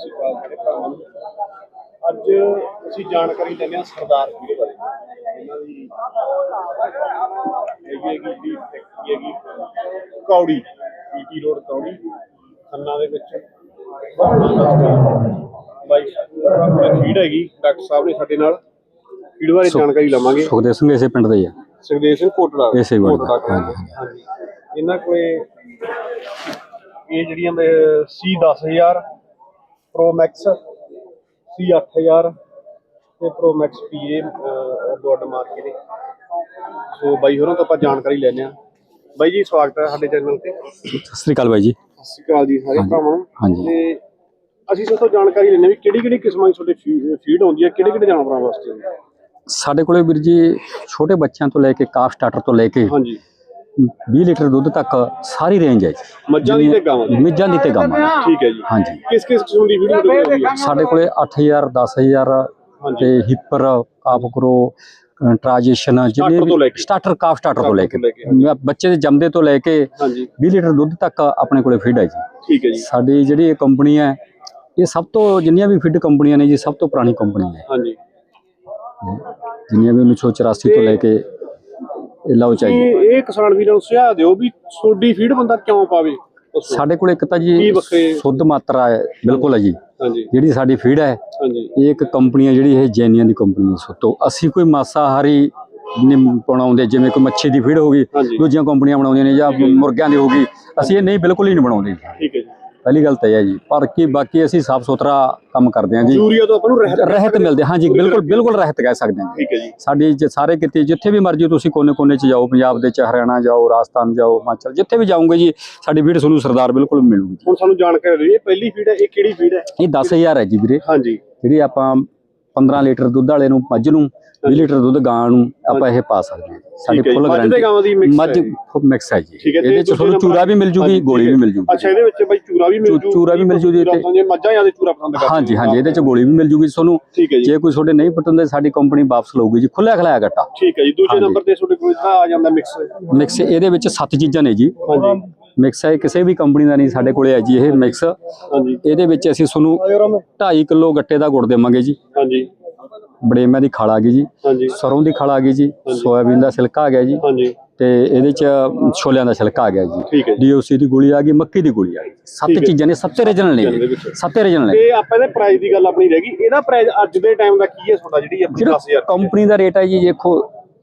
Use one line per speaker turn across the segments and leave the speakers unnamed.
ਸ਼੍ਰੀ ਅਕਾਲ ਮੇਰੇ ਭਰਾਵਾਂ ਨੂੰ ਅੱਜ ਅਸੀਂ ਜਾਣਕਾਰੀ ਲੈਂਦੇ ਹਾਂ ਸਰਦਾਰ ਵੀਰੇ ਬਾਰੇ। ਇਹਨਾਂ ਦੀ ਹੈਗੀ ਹੈਗੀ ਦੀ ਫੈਕਟਰੀ ਹੈਗੀ ਕੌੜੀ ਪੀਟੀ ਰੋਡ ਕੌੜੀ ਖੰਨਾ ਦੇ ਵਿੱਚ। ਬਾਈ ਫੀਡ ਹੈਗੀ ਡਾਕਟਰ ਸਾਹਿਬ ਨੇ ਸਾਡੇ ਨਾਲ। ਫੀਡ ਬਾਰੇ ਜਾਣਕਾਰੀ ਲਵਾਂਗੇ।
ਸੁਖਦੇਵ ਸਿੰਘ ਇਸੇ ਪਿੰਡ ਦੇ ਹੀ ਆ।
ਸੁਖਦੇਵ ਸਿੰਘ ਕੋਟੜਾ।
ਇਸੇ ਪਿੰਡ ਦਾ, ਹਾਂਜੀ,
ਹਾਂਜੀ। ਇਹਨਾਂ ਕੋਲੇ ਇਹ ਜਿਹੜੀਆਂ ਸੀ 10000 ਪ੍ਰੋ ਮੈਕਸ ਸੀ 8000 ਤੇ ਪ੍ਰੋ ਮੈਕਸ ਪੀਏ ਬੋਰਡ ਮਾਰ ਕੇ ਨੇ ਸੋ ਬਾਈ ਹੋਰਾਂ ਤੋਂ ਆਪਾਂ ਜਾਣਕਾਰੀ ਲੈਣੇ ਆ ਬਾਈ ਜੀ ਸਵਾਗਤ ਹੈ ਸਾਡੇ ਚੈਨਲ ਤੇ। ਸਤਿ
ਸਤਿ ਸ੍ਰੀ ਅਕਾਲ ਬਾਈ ਜੀ।
ਸ਼੍ਰੀ ਅਕਾਲ ਜੀ ਸਾਰੇ ਭਰਾਵਾਂ ਨੂੰ।
ਹਾਂਜੀ।
ਤੇ ਅਸੀਂ ਸਭ ਤੋਂ ਜਾਣਕਾਰੀ ਲੈਣੇ ਵੀ ਕਿਹੜੀ ਕਿਹੜੀ ਕਿਸਮਾਂ ਦੀ ਤੁਹਾਡੇ ਫੀਡ ਆਉਂਦੀ ਹੈ ਕਿਹੜੇ ਕਿਹੜੇ ਜਾਨਵਰਾਂ ਵਾਸਤੇ ਹੁੰਦੀ?
ਸਾਡੇ ਕੋਲੇ ਵੀਰ ਜੀ ਛੋਟੇ ਬੱਚਿਆਂ ਤੋਂ ਲੈ ਕੇ ਕਾਫ ਸਟਾਰਟਰ ਤੋਂ ਲੈ ਕੇ
ਹਾਂਜੀ।
20 ਲੀਟਰ ਦੁੱਧ ਤੱਕ ਸਾਰੀ ਰੇਂਜ ਹੈ ਜੀ।
ਮੱਝਾਂ ਦੀ ਤੇ ਗਾਵਾਂ ਦੀ।
ਮਿੱਜਾਂ ਦੀ ਤੇ ਗਾਵਾਂ ਦੀ।
ਠੀਕ ਹੈ ਜੀ
ਹਾਂਜੀ।
ਕਿਸ ਕਿਸ ਕਿਸਮ ਦੀ ਵੀਡੀਓ ਤੁਹਾਡੇ ਕੋਲ
ਸਾਡੇ ਕੋਲੇ 8000 10000
ਹਾਂਜੀ।
ਤੇ ਹਿੱਪਰ ਕਾਫ ਕਰੋ ਟ੍ਰਾਂਜੀਸ਼ਨ
ਕੇ।
ਸਟਾਰਟਰ ਕਾਫ ਸਟਾਰਟਰ ਤੋਂ ਲੈ ਕੇ। ਬੱਚੇ ਦੇ ਜੰਮਦੇ ਤੋਂ ਲੈ ਕੇ
ਹਾਂਜੀ।
20 ਲੀਟਰ ਦੁੱਧ ਤੱਕ ਆਪਣੇ ਕੋਲੇ ਫੀਡ ਹੈ ਜੀ।
ਠੀਕ ਹੈ ਜੀ।
ਸਾਡੀ ਜਿਹੜੀ ਇਹ ਕੰਪਨੀ ਹੈ ਇਹ ਸਭ ਤੋਂ ਜਿੰਨੀਆਂ ਵੀ ਫੀਡ ਕੰਪਨੀਆਂ ਨੇ ਜੀ ਸਭ ਤੋਂ ਪੁਰਾਣੀ ਕੰਪਨੀ ਹੈ।
ਹਾਂਜੀ।
ਜਿੰਨੀਆਂ ਵੀ 1984 ਤੋਂ ਲੈ ਕੇ ਲਾਓ ਚਾਹੀਏ
ਇਹ ਇਹ ਕਿਸਾਨ ਵੀਰਾਂ ਨੂੰ ਸੁਝਾਅ ਦਿਓ ਵੀ ਸੋਡੀ ਫੀਡ ਬੰਦਾ ਕਿਉਂ ਪਾਵੇ? ਦੱਸੋ।
ਸਾਡੇ ਕੋਲ ਇੱਕ ਤਾਂ
ਕੀ
ਜੀ
ਵੱਖਰੇ-
ਸ਼ੁੱਧ ਮਾਤਰਾ ਹੈ ਬਿਲਕੁਲ ਹੈ ਜੀ।
ਹਾਂਜੀ।
ਜਿਹੜੀ ਸਾਡੀ ਫੀਡ ਹੈ
ਹਾਂਜੀ।
ਇਹ ਇੱਕ ਕੰਪਨੀ ਹੈ ਜਿਹੜੀ ਇਹ ਜੈਨੀਆਂ ਦੀ ਕੰਪਨੀ ਹੈ। ਸੋ ਅਸੀਂ ਕੋਈ ਮਾਸਾਹਾਰੀ ਨਹੀਂ ਬਣਾਉਂਦੇ ਜਿਵੇਂ ਕੋਈ ਮੱਛੀ ਦੀ ਫੀਡ ਹੋ ਗਈ
ਹਾਂਜੀ।
ਦੂਜੀਆਂ ਕੰਪਨੀਆਂ ਬਣਾਉਂਦੀਆਂ ਨੇ ਜਾਂ ਮੁਰਗਿਆਂ ਦੀ ਹੋ ਗਈ ਅਸੀਂ ਇਹ ਨਹੀਂ ਬਿਲਕੁਲ ਹੀ ਨਹੀਂ ਬਣਾਉਂਦੇ।
ਠੀਕ
ਪਹਿਲੀ ਗੱਲ ਤਾਂ ਇਹ ਹੈ ਜੀ। ਪਰ ਕੀ ਬਾਕੀ ਅਸੀਂ ਸਾਫ਼ ਸੁਥਰਾ ਕੰਮ ਕਰਦੇ ਹਾਂ ਜੀ।
ਯੂਰੀਆ ਤੋਂ ਆਪਾਂ ਨੂੰ ਰਹਿਤ
ਰਹਿਤ ਮਿਲਦੇ ਹਾਂ। ਜੀ ਬਿਲਕੁਲ ਬਿਲਕੁਲ ਰਹਿਤ ਕਹਿ ਸਕਦੇ ਹਾਂ
ਠੀਕ ਹੈ ਜੀ।
ਸਾਡੀ ਜੇ ਸਾਰੇ ਕਿਤੇ ਜਿੱਥੇ ਵੀ ਮਰਜ਼ੀ ਤੁਸੀਂ ਕੋਨੇ-ਕੋਨੇ 'ਚ ਜਾਓ ਪੰਜਾਬ ਦੇ ਚ ਹਰਿਆਣਾ ਜਾਓ ਰਾਜਸਥਾਨ ਜਾਓ ਹਿਮਾਚਲ ਜਿੱਥੇ ਵੀ ਜਾਓਗੇ ਜੀ ਸਾਡੀ ਵੀਡ ਤੁਹਾਨੂੰ ਸਰਦਾਰ ਬਿਲਕੁਲ ਮਿਲੂਗੀ
ਹੁਣ ਸਾਨੂੰ ਜਾਣਕਾਰੀ ਦਿਓ ਇਹ ਪਹਿਲੀ ਫੀਡ ਹੈ ਇਹ ਕਿਹੜੀ ਫੀਡ ਹੈ?
ਇਹ 10000 ਹੈ ਜੀ ਵੀਰੇ।
ਹਾਂਜੀ।
ਜਿਹੜੀ ਆਪਾਂ 15 ਲੀਟਰ ਦੁੱਧ ਵਾਲੇ ਨੂੰ ਮੱਝ ਨੂੰ 20 ਲੀਟਰ ਦੁੱਧ ਗਾਂ ਨੂੰ ਆਪਾਂ ਇਹ ਪਾ ਸਕਦੇ ਹਾਂ। ਸਾਡੀ। ਫੁੱਲ ਗਾਰੰਟੀ ਮੱਝ। ਮਿਕਸ ਹੈ ਜੀ। ਇਹਦੇ ਚ ਤੁਹਾਨੂੰ ਚੂਰਾ ਵੀ ਮਿਲ ਜੂਗੀ ਗੋਲੀ ਵੀ। ਮਿਲ ਜੂਗੀ।
ਅੱਛਾ ਇਹਦੇ ਵਿੱਚ ਬਾਈ ਚੂਰਾ ਵੀ ਮਿਲ ਜੂ
ਚੂਰਾ ਵੀ ਮਿਲ ਜੂ ਜੀ ਤੇ-
ਮੱਝਾਂ ਜਾਂ ਦੇ ਚੂਰਾ ਪਸੰਦ ਕਰਦੇ
ਹਾਂਜੀ ਹਾਂਜੀ ਇਹਦੇ ਚ ਗੋਲੀ ਵੀ ਮਿਲ ਜੂਗੀ। ਤੁਹਾਨੂੰ
ਜੀ।
ਕੋਈ ਤੁਹਾਡੇ ਨਹੀਂ ਪਟੰਦੇ ਸਾਡੀ ਕੰਪਨੀ ਵਾਪਸ ਲਊਗੀ ਜੀ। ਖੁੱਲਿਆ ਖਲਾਇਆ ਗੱਟਾ।
ਠੀਕ ਹੈ ਜੀ ਦੂਜੇ। ਨੰਬਰ ਤੇ ਤੁਹਾਡੇ ਕੋਲ ਆ ਜਾਂਦਾ ਮਿਕਸ
ਮਿਕਸ ਇਹਦੇ ਵਿੱਚ ਸੱਤ ਚੀਜ਼ਾਂ ਨੇ ਜੀ।
ਹਾਂਜੀ।
ਮਿਕਸ ਹੈ ਕਿਸੇ ਵੀ ਕੰਪਨੀ ਦਾ ਨਹੀਂ ਸਾਡੇ ਕੋਲੇ ਹੈ ਜੀ ਇਹ ਮਿਕਸ
ਹਾਂਜੀ।
ਇਹਦੇ ਵਿੱਚ ਅਸੀਂ ਤੁਹਾਨੂੰ 2.5 ਕਿਲੋ ਗੱਟੇ ਦਾ ਗੁੜ ਦੇਵਾਂਗੇ ਜੀ।
ਹਾਂਜੀ।
ਬੜੇਮਿਆਂ ਦੀ ਖਲ ਆ ਗਈ ਜੀ ਸਰੋਂ ਦੀ ਖਲ ਆ ਗਈ ਜੀ ਸੋਇਆਬੀਨ ਦਾ ਛਿਲਕਾ ਆ ਗਿਆ ਜੀ ਤੇ ਇਹਦੇ ਚ ਛੋਲਿਆਂ ਦਾ ਛਿਲਕਾ ਆ ਗਿਆ ਜੀ। ਡੀਓਸੀ ਦੀ ਗੋਲੀ ਆ ਗਈ ਮੱਕੀ ਦੀ ਗੋਲੀ ਆ ਗਈ। ਸੱਤ। ਚੀਜ਼ਾਂ ਨੇ ਸੱਤੇ ਰੀਜਨਲ ਨੇ। ਸੱਤੇ ਰੀਜਨਲ ਨੇ।
ਤੇ ਆਪਾਂ ਇਹਦੇ ਪ੍ਰਾਈਸ ਦੀ ਗੱਲ ਆਪਣੀ ਰਹਿ ਗਈ। ਇਹਦਾ ਪ੍ਰਾਈਸ ਅੱਜ ਦੇ ਟਾਈਮ ਦਾ ਕੀ ਹੈ ਤੁਹਾਡਾ ਜਿਹੜਾ 10000
ਕੰਪਨੀ ਦਾ ਰੇਟ ਹੈ ਜੀ ਦੇਖੋ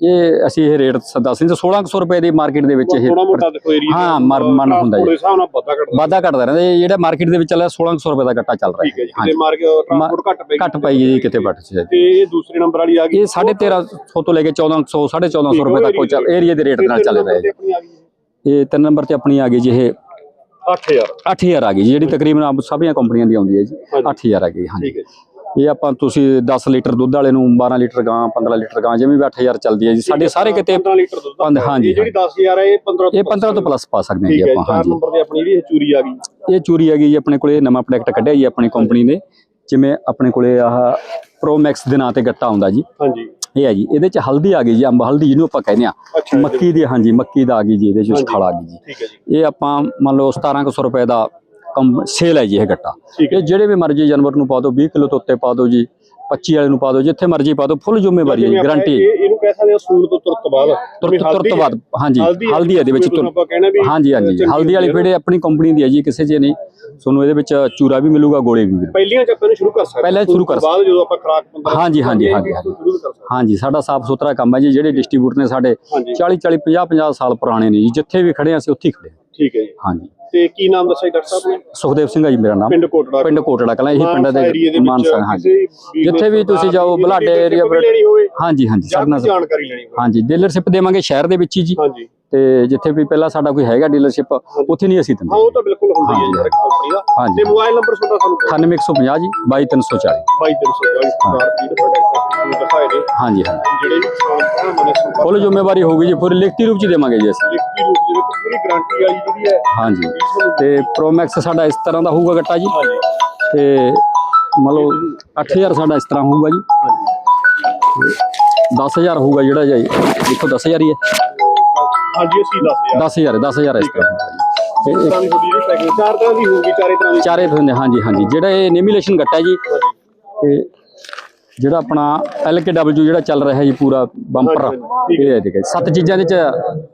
ਇਹ ਅਸੀਂ ਇਹ ਰੇਟ ਦੱਸ ਨਹੀਂ 1600 ਰੁਪਏ ਦੀ ਮਾਰਕੀਟ ਦੇ ਵਿੱਚ ਇਹ
ਥੋੜਾ ਮੋਟਾ ਦੇਖੋ ਏਰੀਆ
ਹਾਂ, ਮਨ ਹੁੰਦਾ ਜੀ।
ਦੇ ਹਿਸਾਬ ਨਾਲ ਪਤਾ ਘਟਦਾ
ਵਾਧਾ ਘਟਦਾ ਰਹਿੰਦਾ ਜਿਹੜਾ ਮਾਰਕੀਟ ਦੇ ਵਿੱਚ ਚੱਲਿਆ 1600 ਰੁਪਏ ਦਾ ਗੱਟਾ ਚੱਲ ਰਿਹਾ।
ਠੀਕ ਹੈ ਜੀ ਤੇ ਮਾਰ ਕੇ ਟਰਾਂਸਪੋਰਟ ਘੱਟ ਪੈ
ਘੱਟ ਪਈ ਜੀ ਕਿਤੇ ਵੱਟ ਚ
ਤੇ ਇਹ ਦੂਸਰੇ ਨੰਬਰ ਵਾਲੀ ਆ ਗਈ।
ਇਹ 1350 ਤੋਂ ਲੈ ਕੇ 1400 1450 ਰੁਪਏ ਤੱਕ ਕੋਈ ਚੱਲ ਏਰੀਆ ਦੇ ਰੇਟ ਦੇ ਨਾਲ ਚੱਲ ਰਿਹਾ ਹੈ ਇਹ ਤਿੰਨ ਨੰਬਰ ਤੇ ਆਪਣੀ ਆ ਗਈ ਜੀ ਇਹ
8000
8000 ਆ ਗਈ ਜਿਹੜੀ ਤਕਰੀਬਨ ਸਾਰੀਆਂ ਕੰਪਨੀਆਂ ਦੀ ਆਉਂਦੀ ਹੈ ਜੀ।
ਹਾਂਜੀ।
8000 ਆ ਗਈ ਹਾਂਜੀ।
ਠੀਕ ਹੈ
ਇਹ ਆਪਾਂ ਤੁਸੀਂ 10 ਲੀਟਰ ਦੁੱਧ ਵਾਲੇ ਨੂੰ 12 ਲੀਟਰ ਗਾਂ 15 ਲੀਟਰ ਗਾਂ ਜਿਵੇਂ ਵੀ 8000 ਚੱਲਦੀ ਹੈ ਜੀ। ਸਾਡੇ ਸਾਰੇ ਕਿਤੇ
15 ਲੀਟਰ ਦੁੱਧ
ਹਾਂਜੀ,
ਇਹ ਜਿਹੜੀ 10000 ਹੈ ਇਹ 15
ਇਹ 15 ਤੋਂ ਪਲੱਸ ਪਾ ਸਕਦੇ ਹਾਂ ਜੀ ਆਪਾਂ ਹਾਂਜੀ।
ਨੰਬਰ ਤੇ ਆਪਣੀ ਇਹ ਚੂਰੀ ਆ ਗਈ।
ਇਹ ਚੂਰੀ ਹੈਗੀ ਜੀ ਆਪਣੇ ਕੋਲੇ ਨਵਾਂ ਪ੍ਰੋਡਕਟ ਕੱਢਿਆ ਜੀ ਆਪਣੀ ਕੰਪਨੀ ਨੇ ਜਿਵੇਂ ਆਪਣੇ ਕੋਲੇ ਆਹ ਪ੍ਰੋ ਮੈਕਸ ਦੇ ਨਾਂ ਤੇ ਗੱਟਾ ਆਉਂਦਾ ਜੀ।
ਹਾਂਜੀ।
ਇਹ ਹੈ ਜੀ ਇਹਦੇ ਚ ਹਲਦੀ ਆ ਗਈ ਜੀ ਅੰਬ ਹਲਦੀ ਜਿਹਨੂੰ ਆਪਾਂ ਕਹਿੰਦੇ ਆ ਮੱਕੀ ਦੀ ਹਾਂਜੀ ਮੱਕੀ ਦਾ ਆ ਗਈ ਜੀ ਇਹਦੇ ਚ
ਹਾਂਜੀ।
ਖਲ ਆ ਗਈ ਜੀ। ਇਹ ਆਪਾਂ ਮੰਨ ਲਓ 1700 ਰੁਪਏ ਦਾ ਕੰਮ ਸੇਲ ਹੈ ਜੀ ਇਹ ਗੱਟਾ। ਇਹ ਜਿਹੜੇ ਵੀ ਮਰਜ਼ੀ ਜਾਨਵਰ ਨੂੰ ਪਾ ਦਿਓ 20 ਕਿਲੋ ਤੋਂ ਉੱਤੇ ਪਾ ਦਿਓ ਜੀ 25 ਵਾਲੇ ਨੂੰ ਪਾ ਦਿਓ ਜਿੱਥੇ ਮਰਜ਼ੀ ਪਾ ਦਿਓ ਫੁੱਲ ਜ਼ਿੰਮੇਵਾਰੀ ਹੈ ਗਾਰੰਟੀ
ਇਹ ਇਹਨੂੰ ਕਹਿ ਸਕਦੇ ਹਾਂ ਸੂਲ ਤੋਂ ਤੁਰਤ ਬਾਅਦ।
ਤੁਰਤ ਤੁਰਤ ਬਾਅਦ ਹਾਂਜੀ
ਹਲਦੀ
ਇਹਦੇ ਵਿੱਚ ਹਾਂਜੀ ਹਾਂਜੀ ਹਲਦੀ ਵਾਲੀ ਫੀਡ ਆਪਣੀ ਕੰਪਨੀ ਦੀ ਹੈ ਜੀ ਕਿਸੇ 'ਚ ਨਹੀਂ। ਤੁਹਾਨੂੰ ਇਹਦੇ ਵਿੱਚ ਚੂਰਾ ਵੀ ਮਿਲੂਗਾ ਗੋਲੇ ਵੀ ਮਿਲੂ
ਪਹਿਲੀਆਂ ਚ ਆਪਾਂ ਇਹਨੂੰ ਸ਼ੁਰੂ ਕਰ ਸਕਦੇ
ਪਹਿਲਾਂ ਸ਼ੁਰੂ ਕਰ
ਬਾਅਦ ਜਦੋਂ ਆਪਾਂ ਖਰਾਕ 15
ਹਾਂਜੀ, ਹਾਂਜੀ, ਹਾਂਜੀ, ਹਾਂਜੀ। ਸਾਡਾ ਸਾਫ਼ ਸੁਥਰਾ ਕੰਮ ਹੈ ਜੀ ਜਿਹੜੇ ਡਿਸਟ੍ਰੀਬਿਊਟਰ ਨੇ ਸਾਡੇ
ਹਾਂਜੀ।
40 40 50 50 ਸਾਲ ਪੁਰਾਣੇ ਨੇ ਜੀ ਜਿੱਥੇ ਵੀ ਖੜੇ ਅਸੀਂ ਉੱਥੇ ਹੀ ਖੜੇ
ਠੀਕ ਹੈ ਜੀ।
ਹਾਂਜੀ।
ਤੇ ਕੀ ਨਾਮ ਦੱਸਿਆ ਡਾਕਟਰ ਸਾਹਿਬ ਨੇ?
ਸੁਖਦੇਵ ਸਿੰਘ ਹੈ ਜੀ ਮੇਰਾ ਨਾਮ।
ਪਿੰਡ ਕੋਟੜਾ
ਪਿੰਡ ਕੋਟੜਾ ਕਲਾਂ ਇਹੀ ਪਿੰਡ ਦੇ ਮਾਨਸਾ ਹਾਂਜੀ। ਜਿੱਥੇ ਵੀ ਤੁਸੀਂ ਜਾਓ ਬਲਾਡੇ ਏਰੀਆ ਹਾਂਜੀ ਹਾਂਜੀ ਸਾਡੇ ਨਾਲ
ਜਾਣਕਾਰੀ ਲੈਣੀ
ਹਾਂਜੀ ਡੀਲਰਸ਼ਿਪ ਦੇਵਾਂਗੇ ਸ਼ਹਿਰ ਦੇ ਵਿੱਚ ਹੀ ਜੀ।
ਹਾਂਜੀ।
ਤੇ ਜਿੱਥੇ ਵੀ ਪਹਿਲਾਂ ਸਾਡਾ ਕੋਈ ਹੈਗਾ ਡੀਲਰਸ਼ਿਪ ਉੱਥੇ ਨਹੀਂ ਅਸੀਂ
ਹਾਂ
ਦਿੰਦੇ
ਉਹ ਤਾਂ ਬਿਲਕੁਲ ਹੁੰਦੀ ਹੈ ਜੀ ਕੰਪਨੀ ਦਾ। ਤੇ ਮੋਬਾਈਲ ਨੰਬਰ ਤੁਹਾਡਾ ਸਾਨੂੰ
98150 ਜੀ 22340
22340 ਸਟਾਰ ਫੀਡ ਪ੍ਰੋਡਕਟ ਤੁਹਾਨੂੰ ਦਿਖਾਏ ਨੇ।
ਹਾਂਜੀ ਹਾਂਜੀ।
ਜਿਹੜੇ ਵੀ ਕਿਸਾਨ ਭਰਾਵਾਂ ਨੇ ਸੰਪਰਕ
ਫੁੱਲ ਜ਼ਿੰਮੇਵਾਰੀ ਹੋਊਗੀ ਜੀ ਪੂਰੀ ਲਿਖਤੀ ਰੂਪ ਚ ਦੇਵਾਂਗੇ ਜੀ ਅਸੀਂ।
ਲਿਖਤੀ ਰੂਪ ਦੇ ਵਿੱਚ ਪੂਰੀ ਗਾਰੰਟੀ ਵਾਲੀ ਜਿਹੜੀ ਹੈ
ਹਾਂਜੀ। ਤੇ ਪ੍ਰੋ ਮੈਕਸ ਸਾਡਾ ਇਸ ਤਰ੍ਹਾਂ ਦਾ ਹੋਊਗਾ ਗੱਟਾ ਜੀ। ਤੇ ਮੰਨ ਲਓ 8000 ਸਾਡਾ ਇਸ ਤਰ੍ਹਾਂ ਹੋਊਗਾ ਜੀ। 10000 ਹੋਊਗਾ ਜਿਹੜਾ ਜੀ। ਦੇਖੋ 10000 ਹੀ ਹੈ।
ਹਾਂਜੀ ਅਸੀਂ 10000
10000 10000 ਇਸ ਤਰ੍ਹਾਂ ਹੋਊਗਾ ਜੀ।
ਚਾਰ ਤਰ੍ਹਾਂ ਦੀ ਹੋਊਗੀ ਚਾਰੇ ਤਰ੍ਹਾਂ ਦੀ।
ਚਾਰੇ ਹਾਂਜੀ ਹਾਂਜੀ। ਜਿਹੜਾ ਇਹ ਨੇਮੀਲੇਸ਼ਨ ਗੱਟਾ ਜੀ ਤੇ ਜਿਹੜਾ ਆਪਣਾ LKW ਜਿਹੜਾ ਚੱਲ ਰਿਹਾ ਜੀ ਪੂਰਾ ਬੰਪਰ
ਠੀਕ
ਇਹ ਹੈ ਦੇਖੋ ਸੱਤ ਚੀਜ਼ਾਂ ਦੇ ਚ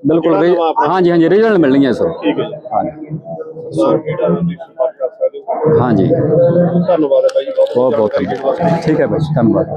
ਬਿਲਕੁਲ ਰੀ- ਹਾਂਜੀ ਹਾਂਜੀ ਰੀਜਨਲ ਮਿਲਣਗੀਆਂ ਸਰ।
ਠੀਕ ਹੈ
ਹਾਂਜੀ।
ਧੰਨਵਾਦ ਹੈ ਬਾਈ
ਬਹੁਤ ਬਹੁਤ। ਠੀਕ ਹੈ। ਬਾਈ ਧੰਨਵਾਦ।